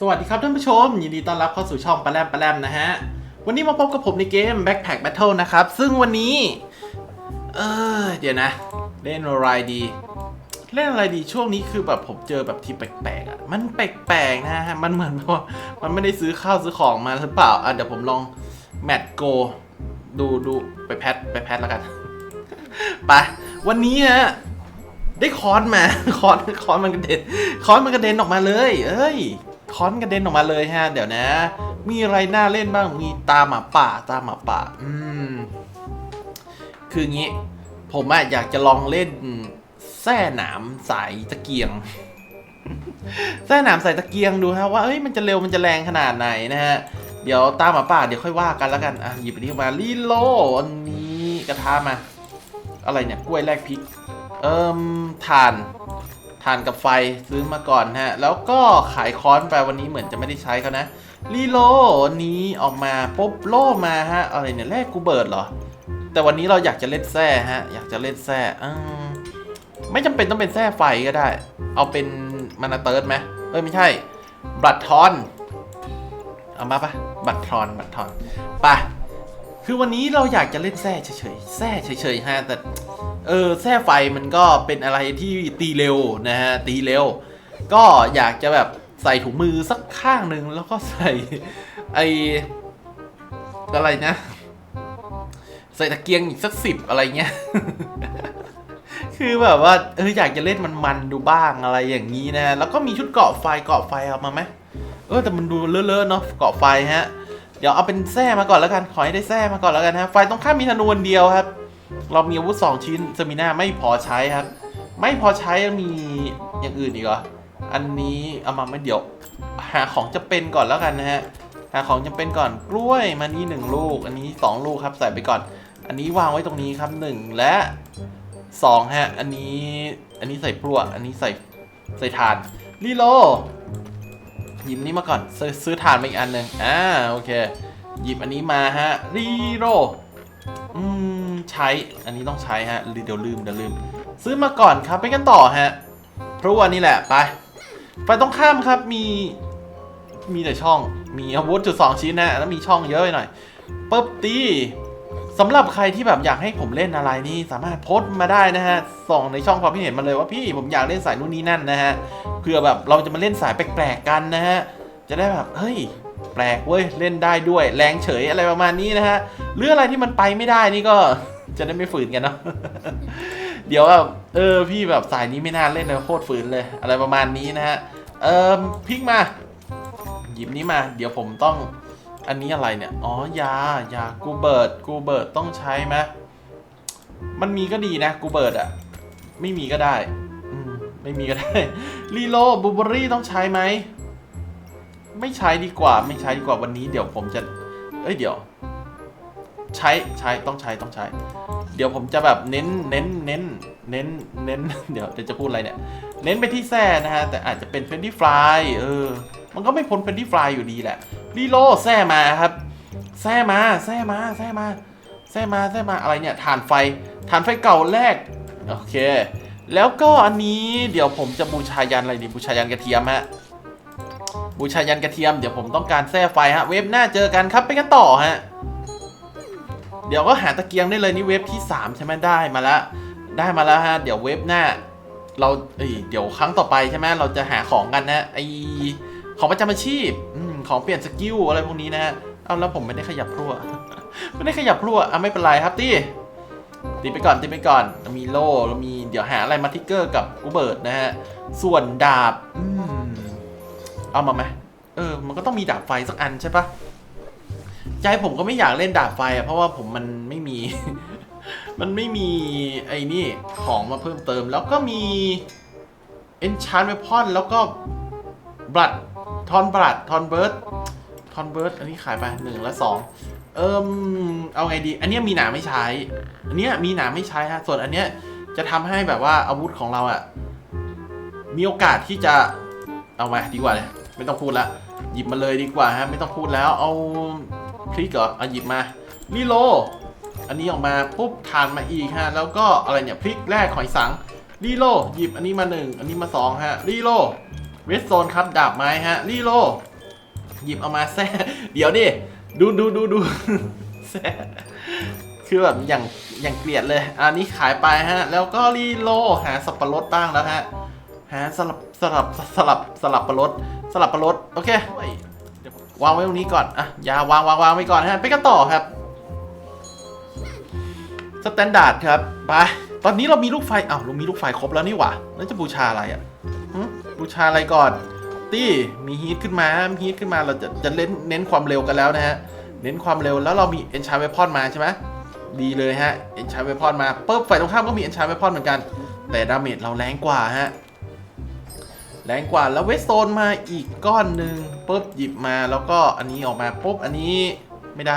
สวัสดีครับท่านผู้ชม ยินดีต้อนรับเข้าสู่ช่องปลาแรมปลาแรมนะฮะ วันนี้มาพบกับผมในเกม Backpack Battle นะครับ ซึ่งวันนี้ เออเดี๋ยวนะ เล่นอะไรดี เล่นอะไรดีช่วงนี้คือแบบผมเจอแบบที่แปลกๆอะ มันแปลกๆนะฮะ มันเหมือนว่ามันไม่ได้ซื้อข้าวซื้อของมาหรือเปล่า อะเดี๋ยวผมลองแมทโกดูดูไปแพทไปแพทแล้วกันไปวันนี้ฮะได้คอนมาคอนคอนมันกระเด็นคอนมันกระเด็นออกมาเลย เอ้ย คอนกระเด็นออกมาเลยฮะ เดี๋ยวนะ มีอะไรน่าเล่นบ้าง มีตาหมาป่า ตาหมาป่า อืม คืองี้ ผมอะอยากจะลองเล่นแส้หนามสายตะเกียง แส้หนามสายตะเกียงดูฮะว่าเอ้ยมันจะเร็วมันจะแรงขนาดไหนนะฮะ เดี๋ยวตาหมาป่าเดี๋ยวค่อยว่ากันแล้วกัน อะหยิบอันนี้มาลีโลอันนี้กระทะมา อะไรเนี่ยกล้วยแลกพริก เอิ่มถ่าน ถ่านกับไฟซื้อมาก่อนฮะ แล้วก็ขายค้อนไปวันนี้เหมือนจะไม่ได้ใช้เขานะรีโลอันนี้ออกมาปุ๊บโลมาฮะอะไรเนี่ยแลกกูเบิร์ดเหรอ แต่วันนี้เราอยากจะเล่นแส้ฮะ อยากจะเล่นแส้อืไม่จำเป็นต้องเป็นแส้ไฟก็ได้ เอาเป็นมานาเติร์ดไหมเอ้ยไม่ใช่ บัตรทอน เอามาปะบัตรทอนบัตรทอนไป คือวันนี้เราอยากจะเล่นแส้เฉยๆแส้เฉยๆฮะแต่เออแส้ไฟมันก็เป็นอะไรที่ตีเร็วนะฮะตีเร็ว ก็อยากจะแบบใส่ถุงมือสักข้างหนึ่งแล้วก็ใส่ไออะไรนะ ใส่ตะเกียงอีกสักสิบอะไรเงี้ยคือแบบว่าเอออยากจะเล่นมันๆดูบ้างอะไรอย่างนี้นะ แล้วก็มีชุดเกาะไฟเกาะไฟเอามาไหมเออแต่มันดูเลอะๆเนาะเกาะไฟฮะ เดี๋ยวเอาเป็นแส้มาก่อนแล้วกัน ขอให้ได้แส้มาก่อนแล้วกันฮะไฟตรงข้ามมีธนูนเดียวครับ เรามีอาวุธสองชิ้นสมิน่าไม่พอใช้ครับ ไม่พอใช้ยังมีอย่างอื่นอีกเหรอ อันนี้เอามาไม่เดี๋ยว หาของจะเป็นก่อนแล้วกันนะฮะ หาของจำเป็นก่อนกล้วยมานี่หนึ่งลูก อันนี้สองลูกครับ ใส่ไปก่อน อันนี้วางไว้ตรงนี้ครับหนึ่งและสองฮะ อันนี้ อันนี้ใส่พลั่วอันนี้ใส่ใส่ถ่าน รีโล หยิบนี้มาก่อนซื้อซื้อถ่านมาอีกอันหนึ่งอ่าโอเค หยิบอันนี้มาฮะรีโลอืมใช้อันนี้ต้องใช้ฮะเดี๋ยวลืมเดี๋ยวลืม ซื้อมาก่อนครับไปกันต่อฮะพลั่วนี่แหละไป ไปตรงข้ามครับมีมีแต่ช่องมีอาวุธจุดสองชิ้นนะแล้วมีช่องเยอะไปหน่อยปึ๊บตี สำหรับใครที่แบบอยากให้ผมเล่นอะไรนี่สามารถโพสต์มาได้นะฮะ ส่งในช่องความคิดเห็นมาเลยว่าพี่ผมอยากเล่นสายนู่นนี่นั่นนะฮะ เพื่อแบบเราจะมาเล่นสายแปลกๆกันนะฮะ จะได้แบบเฮ้ยแปลกเว้ยเล่นได้ด้วยแรงเฉยอะไรประมาณนี้นะฮะหรืออะไรที่มันไปไม่ได้นี่ก็จะได้ไม่ฝืนกันเนาะเดี๋ยวแบบเออพี่แบบสายนี้ไม่น่าเล่นเลยโคตรฝืนเลย อะไรประมาณนี้นะฮะเอิมพลิกมา หยิบนี้มา เดี๋ยวผมต้อง อันนี้อะไรเนี่ย อ๋อ ยา ยา กูเบิร์ด กูเบิร์ดต้องใช้ไหมมันมีก็ดีนะ กูเบิร์ดอะไม่มีก็ได้ อืม ไม่มีก็ได้ รีโลบูเบอรี่ต้องใช้ไหม ไม่ใช้ดีกว่า ไม่ใช้ดีกว่าวันนี้ เดี๋ยวผมจะ เอ้ย เดี๋ยว ใช้ ใช้ ต้องใช้ ต้องใช้ เดี๋ยวผมจะแบบเน้น เน้น เน้น เน้น เน้น เดี๋ยวจะพูดอะไรเนี่ย เน้นไปที่แซ่นะฮะ แต่อาจจะเป็นเฟนดี้ฟราย เออ มันก็ไม่พ้นเฟนดี้ฟรายอยู่ดีแหละรีโลแซ่มาครับ แซ่มาแซ่มาแซ่มาแซ่มาแซ่มาอะไรเนี่ยถ่านไฟถ่านไฟเก่าแรกโอเค แล้วก็อันนี้เดี๋ยวผมจะบูชายันอะไรดีบูชายันกระเทียมฮะบูชายันกระเทียมเดี๋ยวผมต้องการแส้ไฟฮะเว็บหน้าเจอกันครับไปกันต่อฮะเดี๋ยวก็หาตะเกียงได้เลยนี่เว็บที่ 3 ใช่ไหมได้มาแล้วได้มาแล้วฮะเดี๋ยวเว็บหน้า เราเเดี๋ยวครั้งต่อไปใช่ไหมเราจะหาของกันนะไอ ของประจำอาชีพอของเปลี่ยนสกิลอะไรพวกนี้นะฮะ เอาแล้วผมไม่ได้ขยับพลั่ว ไม่ได้ขยับพลั่วอะไม่เป็นไรครับตีตีไปก่อนตีไปก่อน มีโล่แล้วมีเดี๋ยวหาอะไรมาทิกเกอร์กับกูเบิร์ดนะฮะ ส่วนดาบอืมเอามาไหมเออ มันก็ต้องมีดาบไฟสักอันใช่ปะใจผมก็ไม่อยากเล่นดาบไฟอะเพราะว่าผมมันไม่มี มันไม่มีไอ้นี่ของมาเพิ่มเติม แล้วก็มี enchant weapon แล้วก็บลัด ทอนบลัดทอนเบิร์ดทอนเบิร์ดอันนี้ขายไปหนึ่งและสองเอิมเอาไงดี อันเนี้ยมีหนามไม่ใช้ อันเนี้ยมีหนามไม่ใช้ฮะ ส่วนอันเนี้ยจะทำให้แบบว่าอาวุธของเราอะมีโอกาสที่จะเอามาดีกว่าเลยไม่ต้องพูดละหยิบมาเลยดีกว่าฮะไม่ต้องพูดแล้วเอาพลิกเหรอเอาหยิบมารีโล อันนี้ออกมาปุ๊บทานมาอีกฮะแล้วก็อะไรเนี่ยพลิกแรกหอยสังรีโลหยิบอันนี้มาหนึ่งอันนี้มาสองฮะรีโล เวสโซนครับดาบไม้ฮะรีโลหยิบเอามาแซ่เดี๋ยวดิดูดูดูดูแซ่คือแบบอย่างอย่างเกลียดเลยอันนี้ขายไปฮะ แล้วก็รีโลหาสับปะรดบ้างแล้วฮะหาสลับสลับสลับสลับปะรดสลับปะรดโอเควางไว้ตรงนี้ก่อนอะอยาวางวางวางไว้ก่อนฮะไปกันต่อครับสแตนดาร์ดครับไปตอนนี้เรามีลูกไฟอ้าวเรามีลูกไฟครบแล้วนี่หว่าแล้วจะบูชาอะไรอะ บูชาอะไรก่อน ตี้มีฮีทขึ้นมา มีฮีทขึ้นมาเราจะจะเน้นเน้นความเร็วกันแล้วนะฮะ เน้นความเร็วแล้วเรามีเอนชาร์เวพอนมาใช่ไหมดีเลยฮะเอนชาร์เวพอนมาปุ๊บฝ่ายตรงข้ามก็มีเอนชาร์เวพอนเหมือนกัน แต่ดาเมจเราแรงกว่าฮะแรงกว่าแล้วเวสโซนมาอีกก้อนหนึ่งปุ๊บหยิบมาแล้วก็อันนี้ออกมาปุ๊บอันนี้ไม่ได้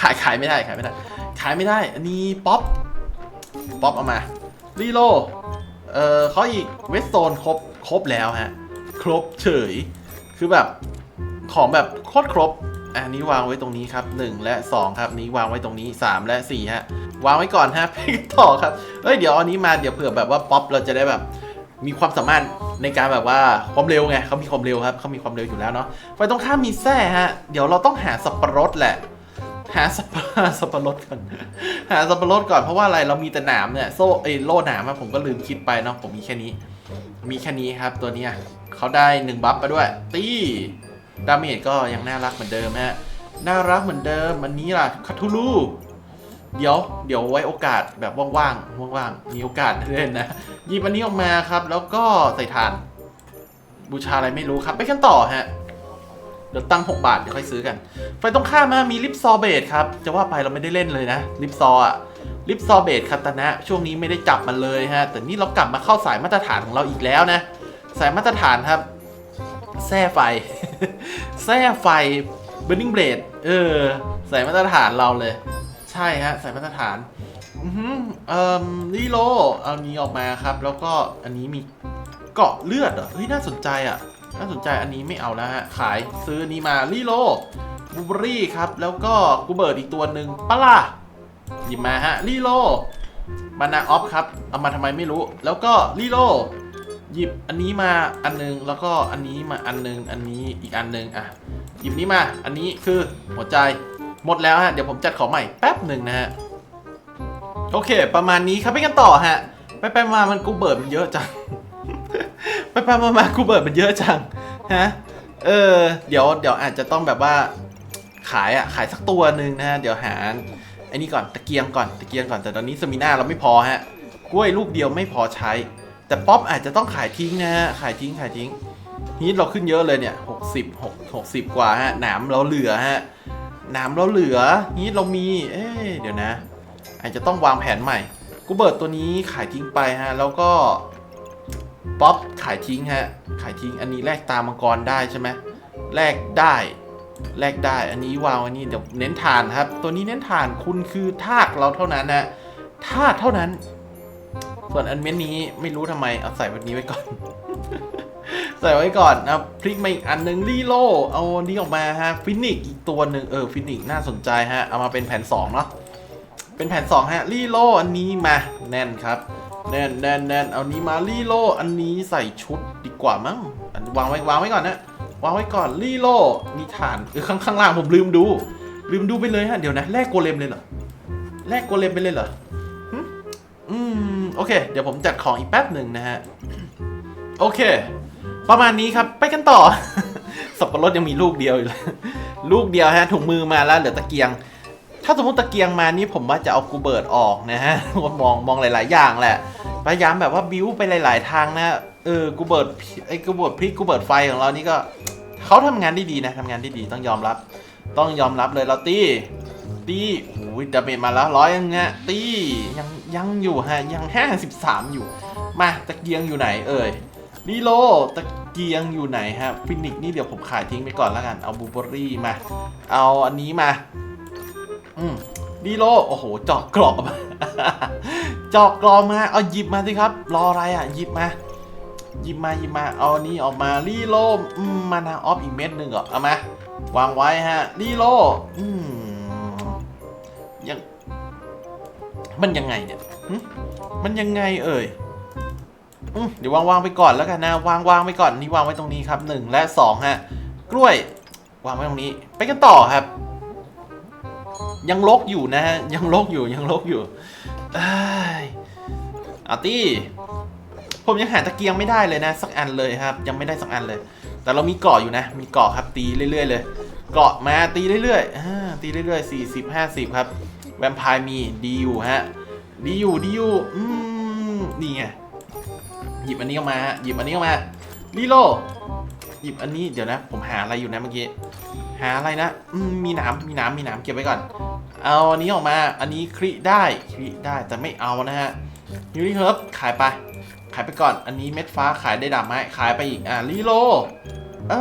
ขายขายไม่ได้ขายไม่ได้ ขายไม่ได้ อันนี้ป๊อปป๊อปเอามารีโลเอ่อเขาอีกเวสโซนครบ ครบแล้วฮะ ครบเฉย คือแบบของแบบโคตรครบ อันนี้วางไว้ตรงนี้ครับ 1 และ 2 ครับ นี้วางไว้ตรงนี้ 3 และ4ฮะ วางไว้ก่อนฮะไปต่อครับ เฮ้ย เดี๋ยวอันนี้มาเดี๋ยวเผื่อแบบว่าป๊อปเราจะได้แบบมีความสามารถในการแบบว่าความเร็วไงเขามีความเร็วครับเขามีความเร็วอยู่แล้วเนาะไฟตรงข้ามมีแส้ฮะ เดี๋ยวเราต้องหาสับปะรดแหละ หาสับปะสับปะรดก่อน หาสับปะรดก่อนเพราะว่าอะไรเรามีแต่หนามเนี่ยโซ่เอยโล่หนามอะผมก็ลืมคิดไปเนาะผมมีแค่นี้ มีแค่นี้ครับตัวนี้เขาได้หนึ่งบัฟมาด้วย ตีดาเมจก็ยังน่ารักเหมือนเดิมฮะน่ารักเหมือนเดิมอันนี้ล่ะคาทูลูเดี๋ยวเดี๋ยวไว้โอกาสแบบว่างๆว่างๆมีโอกาสเล่นนะหยิบอันนี้ออกมาครับ แล้วก็ใส่ฐาน บูชาอะไรไม่รู้ครับ ไปกันต่อฮะเดี๋ยวตั้ง 6 บาท เดี๋ยวค่อยซื้อกันไฟตรงข้ามมามีลิปซอเบตครับ จะว่าไปเราไม่ได้เล่นเลยนะ ลิปซออะ ลิปซอเบตคาตานะ ช่วงนี้ไม่ได้จับมันเลยฮะ แต่นี่เรากลับมาเข้าสายมาตรฐานของเราอีกแล้วนะ สายมาตรฐานครับแส้ไฟแส้ไฟ Burning Blade เออสายมาตรฐานเราเลย ใช่ฮะสายมาตรฐานอือหือเอ่อลีโลเอานี้ออกมาครับ แล้วก็อันนี้มีเกาะเลือดเหรอเฮ้ยน่าสนใจอะน่าสนใจอันนี้ไม่เอาแล้วฮะ ขายซื้อนนี้มาลีโลบูเบอรี่ครับ แล้วก็กูเบิร์ดอีกตัวหนึ่งปะล่ะ หยิบมาฮะลีโลมานาออฟครับ เอามาทำไมไม่รู้ แล้วก็ลีโลหยิบอันนี้มาอันหนึง แล้วก็อันนี้มาอันหนึง อันนี้อีกอันหนึงอะ หยิบนี้มา อันนี้คือหัวใจ หมดแล้วฮะ เดี๋ยวผมจัดของใหม่แป๊บหนึ่งนะฮะ โอเค ประมาณนี้ครับไปกันต่อฮะ ไปไปมามันกูเบิร์ดมันเยอะจัง ไปไปมามากูเบิร์ดมันเยอะจัง ฮะ เออ เดี๋ยว เดี๋ยวอาจจะต้องแบบว่าขายอะ ขายสักตัวหนึ่งนะฮะ เดี๋ยวหา ไอ้นี่ก่อนตะเกียงก่อนตะเกียงก่อนแต่ตอนนี้สมิน่าเราไม่พอฮะกล้วยลูกเดียวไม่พอใช้ แต่ป๊อปอาจจะต้องขายทิ้งนะฮะขายทิ้งขายทิ้งฮีทเราขึ้นเยอะเลยเนี่ยหกสิบหกหกสิบกว่าฮะหนามเราเหลือฮะหนามเราเหลือฮีทเรามี เอ๊เดี๋ยวนะ อาจจะต้องวางแผนใหม่กูเบิร์ดตัวนี้ขายทิ้งไปฮะแล้วก็ป๊อปขายทิ้งฮะขายทิ้งอันนี้แลกตามังกรได้ใช่ไหมแลกได้ แลกได้ อันนี้วางอันนี้เดี๋ยวเน้นฐานครับ ตัวนี้เน้นฐานคุณคือทากเราเท่านั้นนะทากเท่านั้น ส่วนอันเม้นนี้ไม่รู้ทำไม เอาใส่วันนี้ไว้ก่อน ใส่ไว้ก่อนนะพลิกมาอีกอันหนึ่งรีโลเอานี้ออกมาฮะ ฟินิกอีกตัวหนึ่งเออ ฟินิกน่าสนใจฮะ เอามาเป็นแผ่นสองเนาะ เป็นแผ่นสองฮะ รีโลอันนี้มา แน่นครับ แน่นแน่นแน่นเอานี้มารีโลอันนี้ใส่ชุดดีกว่ามั้งอันวางไว้วางไว้ก่อนนะ วางไว้ก่อนรีโลมีฐานเออข้างข้างล่างผมลืมดู ลืมดูไปเลยฮะเดี๋ยวนะแลกโกเลมเลยเหรอแลกโกเลมไปเลยเหรออืมโอเค เดี๋ยวผมจัดของอีกแป๊บหนึ่งนะฮะโอเค ประมาณนี้ครับไปกันต่อ สับปะรดยังมีลูกเดียวอยู่เลยลูกเดียวฮะถุงมือมาแล้วเหลือตะเกียง ถ้าสมมติตะเกียงมานี่ผมว่าจะเอากูเบิร์ดออกนะฮะมองมองหลาย ๆ อย่างแหละ พยายามแบบว่าบิ้วไปหลาย ๆ ทางนะเออกูเบิร์ดไอ้กูเบิร์ดพริกกูเบิร์ดไฟของเรานี่ก็เขาทำงานได้ดีนะทำงานได้ดีต้องยอมรับ ต้องยอมรับเลยเราตี้ตี้โอ้ยดาเมจมาแล้วร้อยยังเงี้ยตี้ยังยังอยู่ฮะยังห้าสิบสามอยู่ มาตะเกียงอยู่ไหนเอ่ยลีโลตะเกียงอยู่ไหนฮะฟินิกนี่เดี๋ยวผมขายทิ้งไปก่อนแล้วกัน เอาบูเบอรี่มา เอาอันนี้มา อืม ลีโลโอ้โหเจอกกรอบมาเจอกกรอบมาเอาหยิบมาสิครับ รออะไรอะหยิบมาหยิบมาหยิบมาเอานี้ออกมารีโลมมานาออฟอีกเม็ดหนึ่งเหรอเอามาวางไว้ฮะรีโลอืมยังมันยังไงเนี่ยมันยังไงเอ่ยเดี๋ยววางวางๆไปก่อนแล้วกันนะวางวางๆไปก่อนนี่วางไว้ตรงนี้ครับหนึ่งและสองฮะกล้วย วางไว้ตรงนี้ ไปกันต่อครับ ยังลกอยู่นะฮะ ยังลกอยู่ยังลกอยู่เอ้ยอาร์ตี้ ผมยังหาตะเกียงไม่ได้เลยนะ สักอันเลยครับ ยังไม่ได้สักอันเลย แต่เรามีเกาะอยู่นะ มีเกาะครับตีเรื่อยๆ เลย เกาะมาตีเรื่อยๆตีเรื่อยๆสี่สิบห้าสิบครับ แวมไพร์มีดีอยู่ฮะ ดีอยู่ดีอยู่อืมนี่ไงหยิบอันนี้ออกมาฮะหยิบอันนี้ออกมาลีโล หยิบอันนี้เดี๋ยวนะ ผมหาอะไรอยู่นะเมื่อกี้ หาอะไรนะมีหนามมีหนามมีหนามเก็บไว้ก่อน เอาอันนี้ออกมา อันนี้คลิได้คลิได้แต่ไม่เอานะฮะยูริเฮิร์บขายไป ขายไปก่อน อันนี้เม็ดฟ้าขายได้ดาบไม้ขายไปอีก อ่าลีโลอื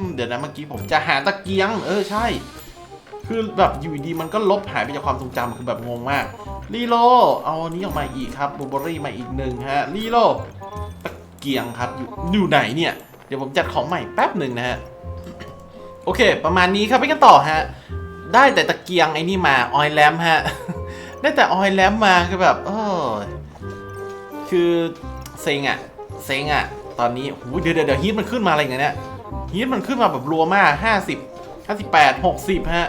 มเดี๋ยวนะเมื่อกี้ผมจะหาตะเกียง เออใช่ คือแบบอยู่ดีมันก็ลบหายไปจากความทรงจำคือแบบงงมากลีโลเอาอันนี้ออกมาอีกครับบูเบอรี่มาอีกหนึ่งฮะลีโลตะเกียงครับอยู่อยู่ไหนเนี่ย ดี๋ยวผมจัดของใหม่แป๊บหนึ่งนะฮะ โอเค ประมาณนี้ครับไปกันต่อฮะ ได้แต่ตะเกียงไอ้นี่มาออยแลมฮะ ได้แต่ออยแลมมาคือแบบเออคือเซ็งอะเซ็งอะตอนนี้หูเดี๋ยวเดี๋ยวฮีทมันขึ้นมาอะไรอย่างเงี้ยเนี่ยฮีทมันขึ้นมาแบบรัวมากห้าสิบห้าสิบแปดหกสิบฮะ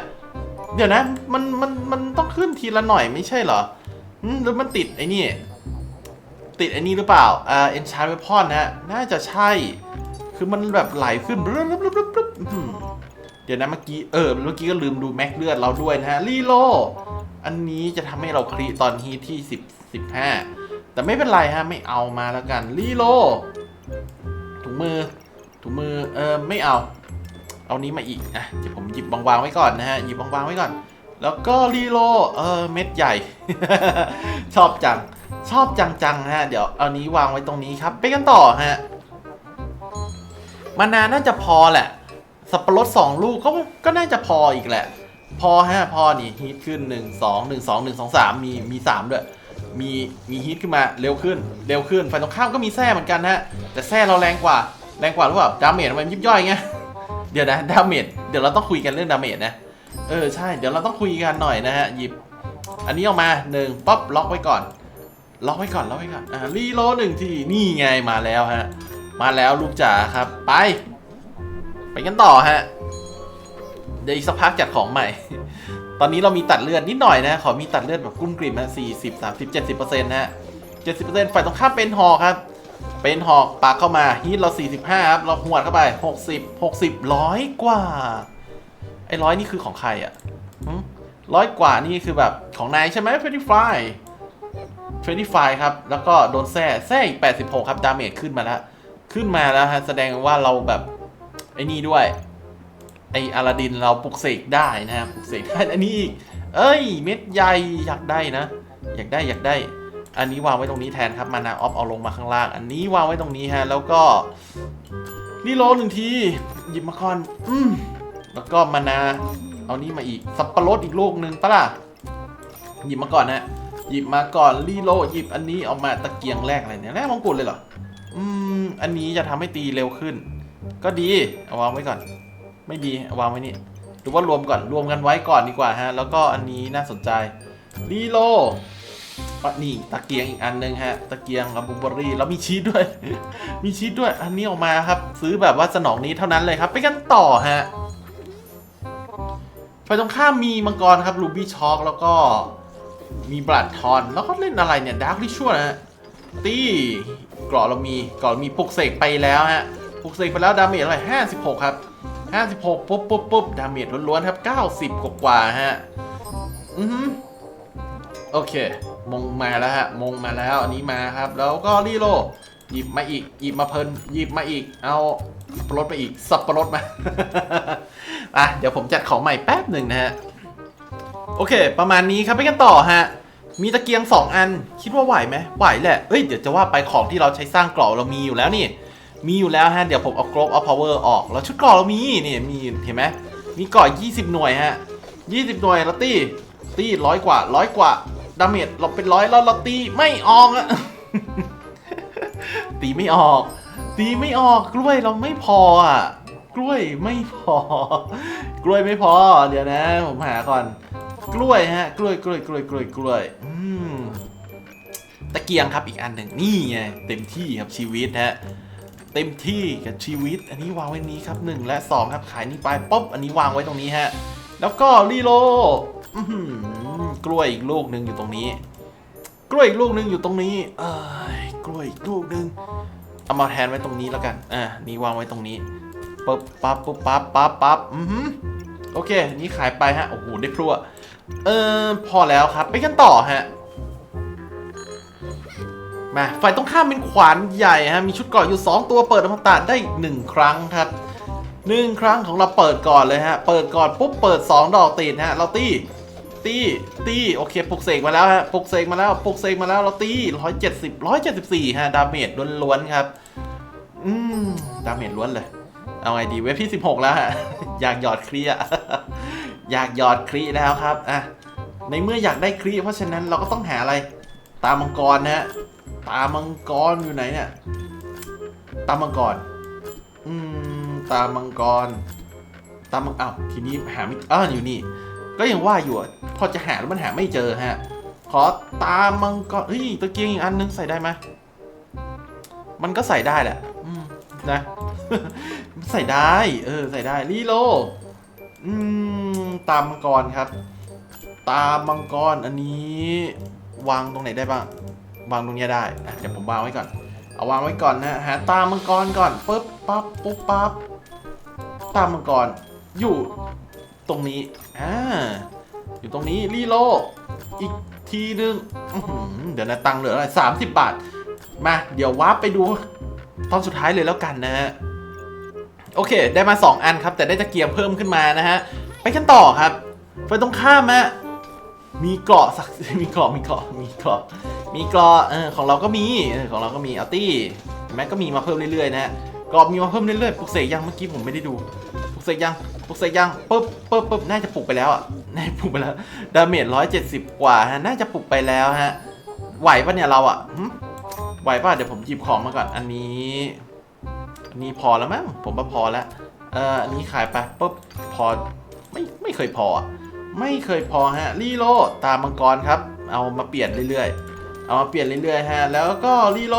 เดี๋ยวนะ มันมันมันต้องขึ้นทีละหน่อยไม่ใช่เหรอหรือมันติดไอ้นี่ติดไอ้นี่หรือเปล่าอ่า enchant weapon นะฮะ น่าจะใช่ คือมันแบบไหลขึ้นเดี๋ยวนะเมื่อกี้เออเมื่อกี้ก็ลืมดูแม็กเลือดเราด้วยนะฮะรีโลอันนี้จะทำให้เราคลีตอนฮีทที่10 15 แต่ไม่เป็นไรฮะไม่เอามาแล้วกันรีโลถุงมือถุงมือเออไม่เอา เอานี้มาอีกอะเดี๋ยวผมหยิบบางๆไว้ก่อนนะฮะหยิบบางๆไว้ก่อน แล้วก็รีโลเออเม็ดใหญ่ ชอบจังชอบจังๆฮะ เดี๋ยวเอานี้วางไว้ตรงนี้ครับ ไปกันต่อฮะ มานานน่าจะพอแหละ สับปะรดสองลูกก็ก็น่าจะพออีกแหละ พอฮะพอนี่ฮีทขึ้นหนึ่งสองหนึ่งสองหนึ่งสองสามมีมีสามด้วยมีมีฮีทขึ้นมาเร็วขึ้น เร็วขึ้นฝ่ายตรงข้ามก็มีแส้เหมือนกันฮะแต่แส้เราแรงกว่าแรงกว่าหรือเปล่าดาเมจมันยิบย่อยไงเดี๋ยวนะดาเมจเดี๋ยวเราต้องคุยกันเรื่องดาเมจนะเออใช่เดี๋ยวเราต้องคุยกันหน่อยนะฮะหยิบ อันนี้ออกมาหนึ่งป๊อปล็อกไว้ก่อนล็อกไว้ก่อนล็อกไว้ก่อนอ่ารีโลหนึ่งทีนี่ไงมาแล้วฮะ มาแล้วลูกจ๋าครับ ไป ไปกันต่อฮะ เดี๋ยวอีกสักพักจัดของใหม่ ตอนนี้เรามีตัดเลือดนิดหน่อยนะ ขอมีตัดเลือดแบบกุ้มกลิ่มนะสี่สิบสามสิบเจ็ดสิบเปอร์เซ็นต์ฮะเจ็ดสิบเปอร์เซ็นต์ฝ่ายตรงข้ามเป็นหอกครับ เป็นหอกปากเข้ามาฮีทเราสี่สิบห้าครับ เราหวดเข้าไปหกสิบหกสิบร้อยกว่า ไอ้ร้อยนี่คือของใครอะร้อยกว่านี่คือแบบของนายใช่ไหมเฟรนดี้ฟรายเฟรนดี้ฟรายครับ แล้วก็โดนแซ่แซ่อีกแปดสิบหกครับ ดาเมจขึ้นมาแล้ว ขึ้นมาแล้วฮะแสดงว่าเราแบบไอ้นี่ด้วยไออาลาดินเราปลุกเสกได้นะฮะปลุกเสกได้อันนี้อีกเอ้ย เม็ดใหญ่อยากได้นะ อยากได้อยากได้ อันนี้วางไว้ตรงนี้แทนครับมานาออฟเอาลงมาข้างล่าง อันนี้วางไว้ตรงนี้ฮะแล้วก็นี่โลหนึ่งทีหยิบมาก่อนอืมแล้วก็มานาเอานี่มาอีกสับปะรดอีกลูกหนึ่งปะล่ะหยิบมาก่อนฮะหยิบมาก่อนรีโลหยิบอันนี้เอามาตะเกียงแรกอะไรเนี่ยแรกมงกุฎเลยเหรอ อืม อันนี้จะทำให้ตีเร็วขึ้น ก็ดี เอาวางไว้ก่อน ไม่ดีเอาวางไว้นี่หรือว่ารวมก่อน รวมกันไว้ก่อนดีกว่าฮะ แล้วก็อันนี้น่าสนใจรีโลอะนี่ตะเกียงอีกอันหนึงฮะ ตะเกียงกับบูเบอรี่ แล้วมีชีสด้วย มีชีสด้วย อันนี้ออกมาครับ ซื้อแบบว่าสนองนี้เท่านั้นเลยครับ ไปกันต่อฮะฝ่ายตรงข้ามมีมังกรครับลูบี้ช็อกแล้วก็มีบลัดทอน แล้วก็เล่นอะไรเนี่ย ดาร์คริชัวนะฮะตี เกราะเรามีเกราะเรามีปลุกเสกไปแล้วฮะปลุกเสกไปแล้วดาเมจอะไรห้าสิบหกครับห้าสิบหกปุ๊บปุ๊บปุ๊บดาเมจล้วนๆครับเก้าสิบกว่าฮะอือฮึโอเค มงมาแล้วฮะ มงมาแล้ว อันนี้มาครับ แล้วก็รีโลหยิบมาอีก หยิบมาเพลิน หยิบมาอีก เอาสับปะรดไปอีก สับปะรดมา อะ เดี๋ยวผมจัดของใหม่แป๊บหนึ่งนะฮะ โอเค ประมาณนี้ครับไปกันต่อฮะ มีตะเกียง 2 อัน คิดว่าไหวไหมไหวแหละเอ้ย เดี๋ยวจะว่าไปของที่เราใช้สร้างกรอบเรามีอยู่แล้วนี่ มีอยู่แล้วฮะ เดี๋ยวผมเอากรอบเอา power ออก แล้วชุดกรอบเรามี นี่มี เห็นไหม มีก่อ20 หน่วยฮะ 20 หน่วยแล้วตีตีร้อยกว่าร้อยกว่า ดาเมจเราเป็นร้อยแล้วเราตีไม่ออกอะตีไม่ออก ตีไม่ออก กล้วยเราไม่พออะ กล้วยไม่พอ กล้วยไม่พอ เดี๋ยวนะ ผมหาก่อน กล้วยฮะ กล้วยกล้วยกล้วยกล้วยกล้วยอืมตะเกียงครับอีกอันหนึ่งนี่ไงเต็มที่ครับชีวิตฮะเต็มที่กับชีวิต อันนี้วางไว้นี้ครับหนึ่งและสองครับขายนี้ไปปุ๊บอันนี้วางไว้ตรงนี้ฮะ แล้วก็รีโลอื้อหือกล้วยอีกลูกหนึ่งอยู่ตรงนี้ กล้วยอีกลูกหนึ่งอยู่ตรงนี้ เอ้ยกล้วยอีกลูกหนึ่งเอามาแทนไว้ตรงนี้แล้วกันอะนี่วางไว้ตรงนี้ปุ๊บปั๊บปุ๊บปั๊บปั๊บปั๊บอือหือโอเค นี่ขายไปฮะโอ้โหได้พลั่ว เออพอแล้วครับ ไปกันต่อฮะ มาฝ่ายตรงข้ามเป็นขวานใหญ่ฮะ มีชุดเกราะอยู่ 2 ตัวเปิดอมตะได้ 1 ครั้งครับ 1 ครั้งของเราเปิดก่อนเลยฮะ เปิดก่อนปุ๊บเปิด 2 ดอกติดฮะ เราตีตีตีโอเคปลุกเสกมาแล้วฮะปลุกเสกมาแล้วปลุกเสกมาแล้วเราตีร้อยเจ็ดสิบร้อยเจ็ดสิบสี่ฮะดาเมจล้วนๆครับ อืมดาเมจล้วนเลย เอาไงดีเว็บที่สิบหกแล้วฮะ อยากหยอดเครีอะ อยากหยอดครีแล้วครับอะในเมื่ออยากได้ครีเพราะฉะนั้นเราก็ต้องหาอะไร ตามังกรนะฮะตามังกรอยู่ไหนเนี่ยตามังกรอืมตามังกรตามังอ้าวทีนี้หาไม่อ้าวอยู่นี่ ก็ยังว่าอยู่อะพอจะหาแล้วมันหาไม่เจอฮะขอตามังกรเฮ้ยตะเกียงอีกอันนึงใส่ได้ไหมมันก็ใส่ได้แหละนะใส่ได้ เออ ใส่ได้ รีโล อืมตามมังกรครับ ตามมังกรอันนี้วางตรงไหนได้บ้าง วางตรงนี้ได้อะเดี๋ยวผมวางไว้ก่อน เอาวางไว้ก่อนนะหาตามมังกรก่อนปุ๊บปั๊บปุ๊บปั๊บตามมังกรอยู่ตรงนี้อ่าอยู่ตรงนี้รีโลอีกทีนึงเดี๋ยวนะตังเหลืออะไรสามสิบบาท มา เดี๋ยววาร์ปไปดูตอนสุดท้ายเลยแล้วกันนะฮะ โอเค ได้มา 2 อันครับ แต่ได้ตะเกียงเพิ่มขึ้นมานะฮะ ไปกันต่อครับไฟตรงข้ามฮะมีเกราะสักมีเกราะมีเกราะมีเกราะมีเกราะเออของเราก็มีของเราก็มีเอาตี้เห็นไหมก็มีมาเพิ่มเรื่อยๆนะฮะเกราะมีมาเพิ่มเรื่อยๆปลุกเสกยังเมื่อกี้ผมไม่ได้ดูปลุกเสกยังปลุกเสกยังปุ๊บปุ๊บปุ๊บน่าจะปลุกไปแล้วอะน่าจะปลุกไปแล้วดาเมจร้อยเจ็ดสิบกว่าฮะน่าจะปลุกไปแล้วฮะไหวปะเนี่ยเราอะไหวปะเดี๋ยวผมหยิบของมาก่อนอันนี้ นนี้พอแล้วมั้งผมว่าพอแล้วเอ่ออันนี้ขายไปปุ๊บพอไม่ไม่เคยพอ ไม่เคยพอฮะรีโลตามมังกรครับ เอามาเปลี่ยนเรื่อยๆ เอามาเปลี่ยนเรื่อยๆฮะแล้วก็รีโล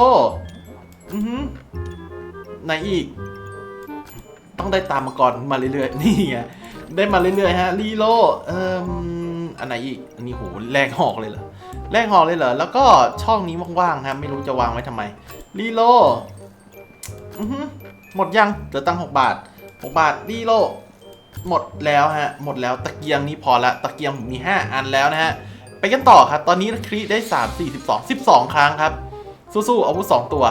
อือหือไหนอีก ต้องได้ตามมังกรมาเรื่อยๆนี่ไงได้มาเรื่อยๆฮะรีโลเอ่มอันไหนอีกอันนี้โหแลกหอกเลยเหรอแลกหอกเลยเหรอแล้วก็ช่องนี้ว่างๆฮะไม่รู้จะวางไว้ทำไมรีโล อือหือหมดยังเหลือตังหกบาทหกบาทดีโลหมดแล้วฮะ หมดแล้วตะเกียงนี้พอละ ตะเกียงผมมี 5 อันแล้วนะฮะ ไปกันต่อครับ ตอนนี้ครีได้ 3 4 12 12 ครั้งครับ สู้ๆอาวุธ 2 ตัว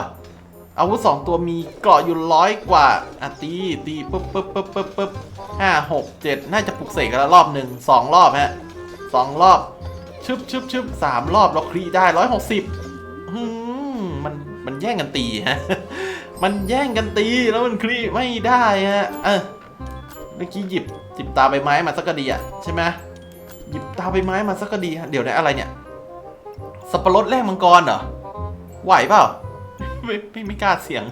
อาวุธ 2 ตัวมีเกราะอยู่ร้อยกว่าอะตีตีปึ๊บปึ๊บปึ๊บปึ๊บปึ๊บห้าหกเจ็ดน่าจะปลุกเสกกันแล้วรอบหนึ่งสองรอบฮะสองรอบ ชึบชึบชึบสามรอบเราครีได้ร้อยหกสิบมันมันแย่งกันตีฮะ มันแย่งกันตีแล้วมันคลี่ไม่ได้ฮะเออเมื่อกี้หยิบหยิบตาใบไม้มาสักกะดีอะใช่ไหมหยิบตาใบไม้มาสักกะดีฮะเดี๋ยวนะอะไรเนี่ยสับปะรดแรกมังกรเหรอไหวเปล่าไม่ไม่ไม่กล้าเสี่ยง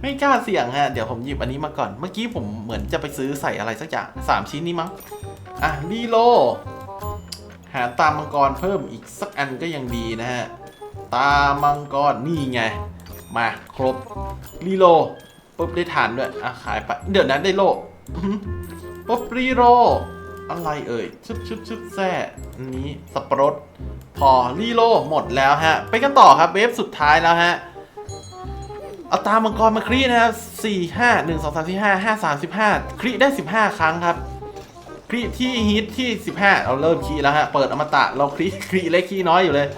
ไม่กล้าเสี่ยงฮะเดี๋ยวผมหยิบอันนี้มาก่อน เมื่อกี้ผมเหมือนจะไปซื้อใส่อะไรสักอย่างสามชิ้นนี้มั้งอะรีโล หาตามมังกรเพิ่มอีกสักอันก็ยังดีนะฮะตามังกรนี่ไง มาครบรีโลปุ๊บได้ฐานด้วยอะขายไป เดี๋ยวนั้นได้โลปุ๊บรีโลอะไรเอ่ยชึบชึบชึบแซ่อันนี้สับปะรดพอรีโลหมดแล้วฮะ ไปกันต่อครับเวฟสุดท้ายแล้วฮะเอาตามมังกรมาครีนะครับสี่ห้าหนึ่งสองสามสี่ห้าห้าสามสิบห้าครีได้สิบห้าครั้งครับครีที่ฮิตที่สิบห้าเราเริ่มคีแล้วฮะ เปิดอมตะเราครีครีเล็กคีน้อยอยู่เลย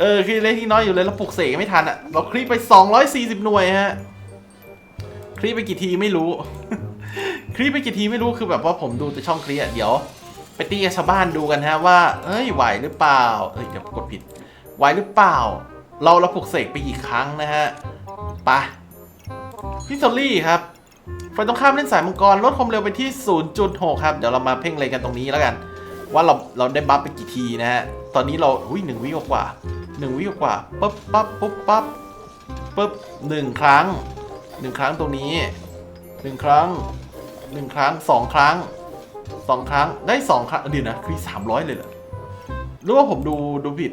เออครีเล็กคีน้อยอยู่เลยแล้วปลุกเสกไม่ทันอะ เราครีไป 240 หน่วยฮะครีไปกี่ทีไม่รู้ครีไปกี่ทีไม่รู้คือแบบว่าผมดูแต่ช่องครีอะเดี๋ยว ไปตีกับชาวบ้านดูกันฮะว่าเอ้ยไหวหรือเปล่าเอ้ยเดี๋ยวกดผิดไหวหรือเปล่า เราเราปลุกเสกไปกี่ครั้งนะฮะไปพี่ซอลลี่ครับไฟตรงข้ามเล่นสายมังกรลดความเร็วไปที่ 0.6 ครับ เดี๋ยวเรามาเพ่งเลยกันตรงนี้แล้วกัน ว่าเราเราได้บัฟไปกี่ทีนะฮะ ตอนนี้เรา อุ้ยหนึ่งวิกว่า หนึ่งวิกว่าปั๊บปั๊บปุ๊บปั๊บปุ๊บหนึ่งครั้งหนึ่งครั้งตรงนี้หนึ่งครั้งหนึ่งครั้งสองครั้งสองครั้งได้สองครั้งเดี๋ยวนะคือสามร้อยเลยเหรอหรือว่าผมดูดูผิด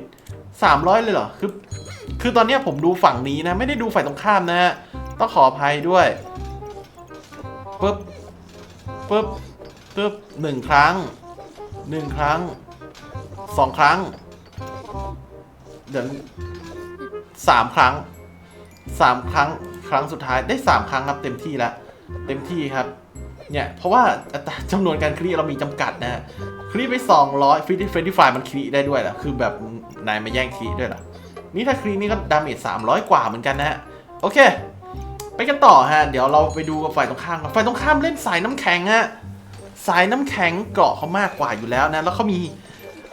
สามร้อยเลยเหรอคือคือตอนนี้ผมดูฝั่งนี้นะ ไม่ได้ดูฝ่ายตรงข้ามนะฮะต้องขออภัยด้วยปึ๊บปึ๊บปึ๊บหนึ่งครั้งหนึ่งครั้งสองครั้ง เดี๋ยวสามครั้งสามครั้งครั้งสุดท้ายได้สามครั้งครับเต็มที่แล้วเต็มที่ครับเนี่ยเพราะว่าอัตราจำนวนการคลีเรามีจำกัดนะฮะคลีไป200ฟรีที่เฟรนดี้ไฟมันคลีได้ด้วยเหรอคือแบบนายมาแย่งคลีด้วยเหรอนี่ถ้าคลีนี่ก็ดาเมจ300กว่าเหมือนกันนะฮะโอเค ไปกันต่อฮะ เดี๋ยวเราไปดูกับฝ่ายตรงข้ามกันฝ่ายตรงข้ามเล่นสายน้ำแข็งฮะสายน้ำแข็งเกราะเขามากกว่าอยู่แล้วนะ แล้วเขามี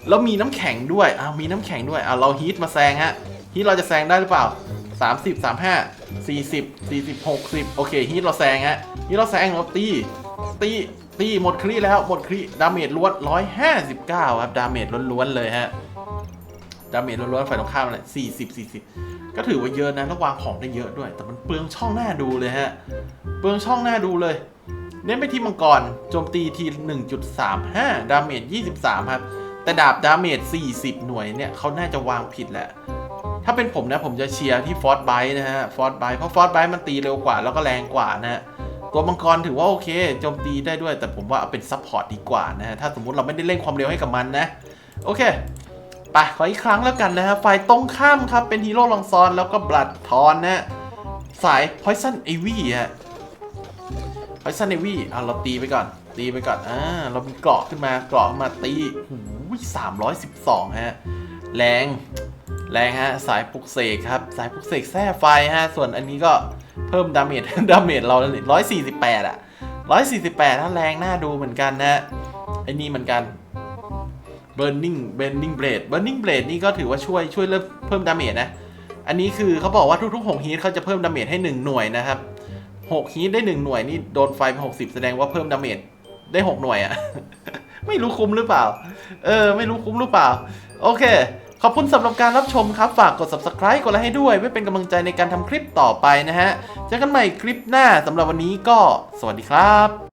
แล้วมีน้ำแข็งด้วยอ้าวมีน้ำแข็งด้วยอ่าเราฮีทมาแซงฮะฮีทเราจะแซงได้หรือเปล่า 30 35 40 40 60 โอเคฮีทเราแซงฮะฮีทเราแซงเราตีตีตีหมดคลีแล้วหมดคลีดาเมจล้วน159ครับดาเมจล้วนๆเลยฮะดาเมจล้วนๆฝ่ายตรงข้ามเลย40 40 ก็ถือว่าเยอะนะแล้ววางของได้เยอะด้วย แต่มันเปลืองช่องหน้าดูเลยฮะเปลืองช่องหน้าดูเลยเน้นไปที่มังกรโจมตีที 1.35 ดาเมจ 23 ครับ แต่ดาบดาเมจ40 หน่วยเนี่ยเขาน่าจะวางผิดแหละ ถ้าเป็นผมนะผมจะเชียร์ที่ฟอร์ b ไบนะฮะฟอร์ b ไบเพราะฟอร์ b ไบมันตีเร็วกว่าแล้วก็แรงกว่านะฮะตัวมังกรถือว่าโอเคโจมตีได้ด้วย แต่ผมว่าเอาเป็นซัพพอร์ตดีกว่านะฮะถ้าสมมติเราไม่ได้เล่นความเร็วให้กับมันนะ โอเคไปขออีกครั้งแล้วกันนะฮะฝ่ายตรงข้ามครับเป็นฮีโร่ลองซอนแล้วก็บลัดทอนนะ สาย Poison Ivy ฮะ Poison Ivy อะเราตีไปก่อน ตีไปก่อน อ่า เรามีเกราะขึ้นมา เกราะมาตีหูยสามร้อยสิบสองฮะ แรง แรงฮะ สายปลุกเสกครับ สายปลุกเสกแท้ไฟฮะ ส่วนอันนี้ก็เพิ่มดาเมจ ดาเมจเราร้อยสี่สิบแปดอะร้อยสี่สิบแปดถ้าแรงน่าดูเหมือนกันนะฮะไอ้นี่เหมือนกัน burning burning blade burning blade นี่ก็ถือว่าช่วยช่วยเริ่มเพิ่มดาเมจนะ อันนี้คือเขาบอกว่าทุกๆ6ฮีทเขาจะเพิ่มดาเมจให้ 1 หน่วยนะครับ6ฮีทได้ 1 หน่วยนี่โดนไฟไป60 แสดงว่าเพิ่มดาเมจ ได้หกหน่วยอะ ไม่รู้คุ้มหรือเปล่า เออ ไม่รู้คุ้มหรือเปล่า โอเค ขอบคุณสำหรับการรับชมครับ ฝากกด subscribe กดไลค์ให้ด้วย เพื่อเป็นกำลังใจในการทำคลิปต่อไปนะฮะ เจอกันใหม่คลิปหน้าสำหรับวันนี้ก็สวัสดีครับ